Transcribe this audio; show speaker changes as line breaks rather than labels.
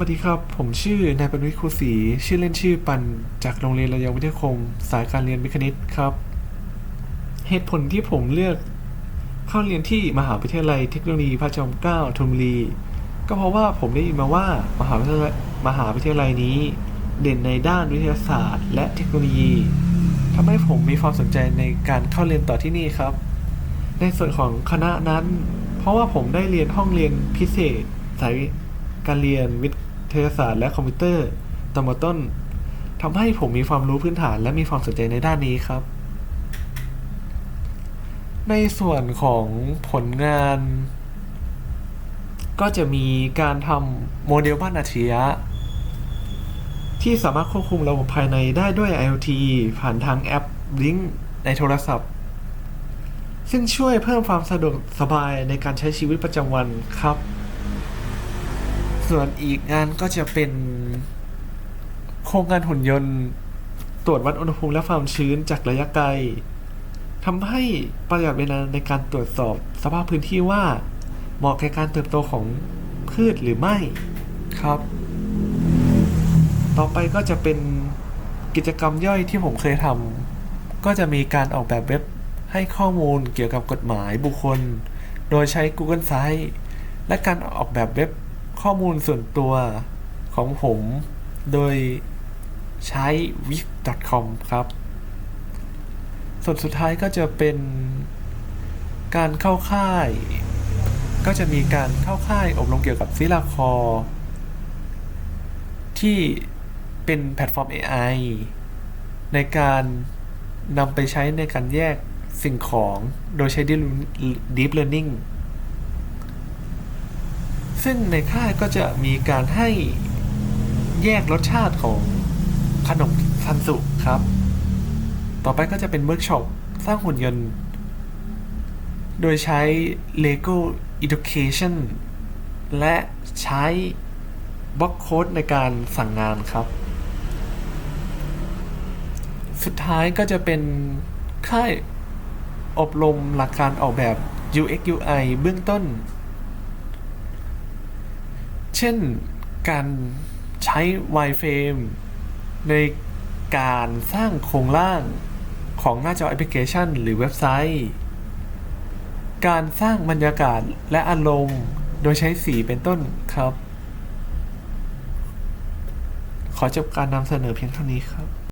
วัสดีครับ ผมชื่อนายปนวิทย์ครูศรีชื่อเล่นชื่อปันจากโรงเรียนระยองวิทยาคม สายการเรียนวิคณิตครับ เหตุผลที่ผมเลือกเข้าเรียนที่มหาวิทยาลัยเทคโนโลยีพระจอมเกล้าธนบุรี ก็เพราะว่าผมได้ยินมาว่ามหาวิทยาลัยมหาวิทยาลัยนี้ เด่นในด้านวิทยาศาสตร์ และเทคโนโลยีทำให้ผมมีความสนใจในการเข้าเรียนต่อที่นี่ครับ ในส่วนของคณะนั้น เพราะว่าผมได้เรียนห้องเรียนพิเศษ สายการเรียนวิทยาศาสตร์และคอมพิวเตอร์ตอนมต้นทำให้ผมมีความรู้พื้นฐานและมีความสนใจในด้านนี้ครับ ในส่วนของผลงาน ก็จะมีการทำโมเดลบ้านอัจฉริยะที่สามารถควบคุมระบบภายในได้ด้วย IoT ผ่านทางแอป Link ในโทรศัพท์ ซึ่งช่วยเพิ่มความสะดวกสบายในการใช้ชีวิตประจำวันครับ ส่วนอีกงานก็จะเป็น โครงการหุ่นยนต์ ตรวจวัดอุณหภูมิและความชื้นจากระยะไกลทำให้ประหยัดเวลาในการตรวจสอบสภาพพื้นที่ว่า เหมาะแก่การเติบโตของพืชหรือไม่ครับ ต่อไปก็จะเป็นกิจกรรมย่อยที่ผมเคยทำก็จะมีการออกแบบเว็บให้ข้อมูลเกี่ยวกับกฎหมายบุคคล โดยใช้ Google Sites และการออกแบบเว็บ ข้อมูลส่วนตัวของผมโดยใช้ wix.com ครับ ส่วนสุดท้ายก็จะเป็นการเข้าค่าย ก็จะมีการเข้าค่ายอบรมเกี่ยวกับซิลาคอที่เป็นแพลตฟอร์ม AI ในการนำไปใช้ในการแยกสิ่งของโดยใช้ Deep Learning ซึ่งในค่ายก็จะมีการให้แยกรสชาติของขนมซันสุครับ ต่อไปก็จะเป็นเวิร์กช็อปสร้างหุ่นยนต์ โดยใช้ Lego Education และใช้บล็อกโค้ดในการสั่งงานครับ สุดท้ายก็จะเป็นค่ายอบรมหลักการออกแบบ UX UI เบื้องต้น ช่นการใช้ wireframe ในการสร้างโครงร่างของหน้าจอแอปพลิเคชัน หรือเว็บไซต์ การสร้างบรรยากาศและอารมณ์โดยใช้สีเป็นต้นครับ ขอจบการนำเสนอเพียงเท่านี้ครับ